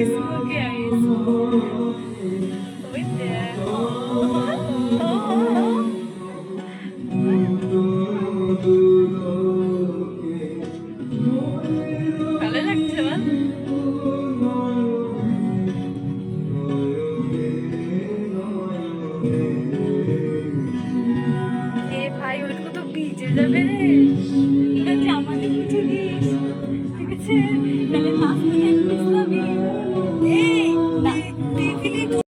It's okay. It's okay. Wait there. Oh.